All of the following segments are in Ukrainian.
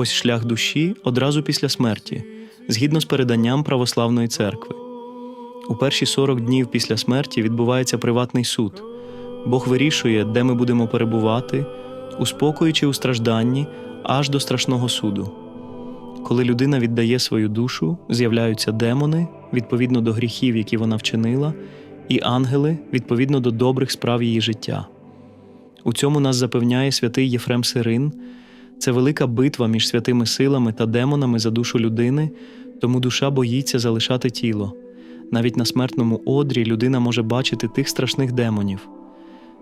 Ось шлях душі одразу після смерті, згідно з переданням православної церкви. У перші 40 днів після смерті відбувається приватний суд. Бог вирішує, де ми будемо перебувати, у у стражданні, аж до страшного суду. Коли людина віддає свою душу, з'являються демони відповідно до гріхів, які вона вчинила, і ангели відповідно до добрих справ її життя. У цьому нас запевняє святий Єфрем Сирин. Це велика битва між святими силами та демонами за душу людини, тому душа боїться залишати тіло. Навіть на смертному одрі людина може бачити тих страшних демонів.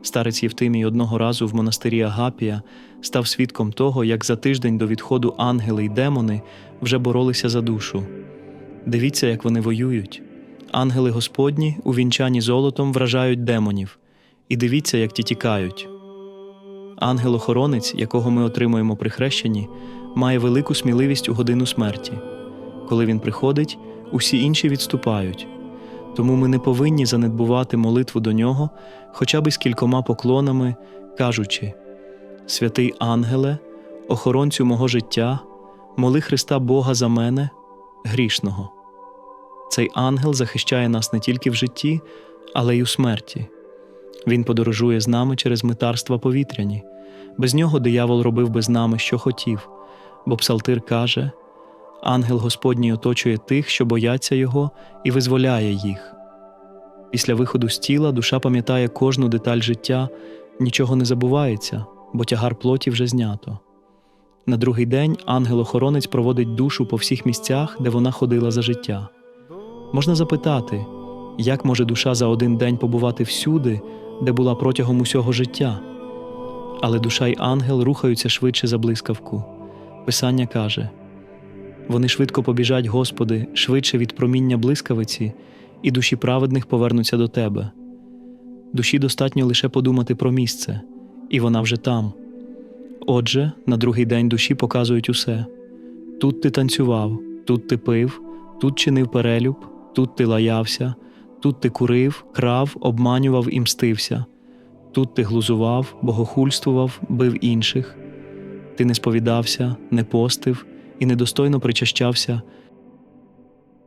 Старець Євтимій одного разу в монастирі Агапія став свідком того, як за тиждень до відходу ангели й демони вже боролися за душу. Дивіться, як вони воюють. Ангели Господні, увінчані золотом, вражають демонів, і дивіться, як ті тікають. Ангел-охоронець, якого ми отримуємо при хрещенні, має велику сміливість у годину смерті. Коли він приходить, усі інші відступають. Тому ми не повинні занедбувати молитву до нього хоча б з кількома поклонами, кажучи: Святий ангеле, охоронцю мого життя, моли Христа Бога за мене, грішного. Цей ангел захищає нас не тільки в житті, але й у смерті. Він подорожує з нами через митарства повітряні. Без нього диявол робив би з нами, що хотів, бо псалтир каже: Ангел Господній оточує тих, що бояться його, і визволяє їх. Після виходу з тіла душа пам'ятає кожну деталь життя, нічого не забувається, бо тягар плоті вже знято. На другий день ангел-охоронець проводить душу по всіх місцях, де вона ходила за життя. Можна запитати, як може душа за один день побувати всюди, де була протягом усього життя? Але душа й ангел рухаються швидше за блискавку. Писання каже: вони швидко побіжать, Господи, швидше від проміння блискавиці, і душі праведних повернуться до Тебе. Душі достатньо лише подумати про місце, і вона вже там. Отже, на другий день душі показують усе: тут ти танцював, тут ти пив, тут чинив перелюб, тут ти лаявся, тут ти курив, крав, обманював і мстився, тут ти глузував, богохульствував, бив інших, ти не сповідався, не постив і недостойно причащався,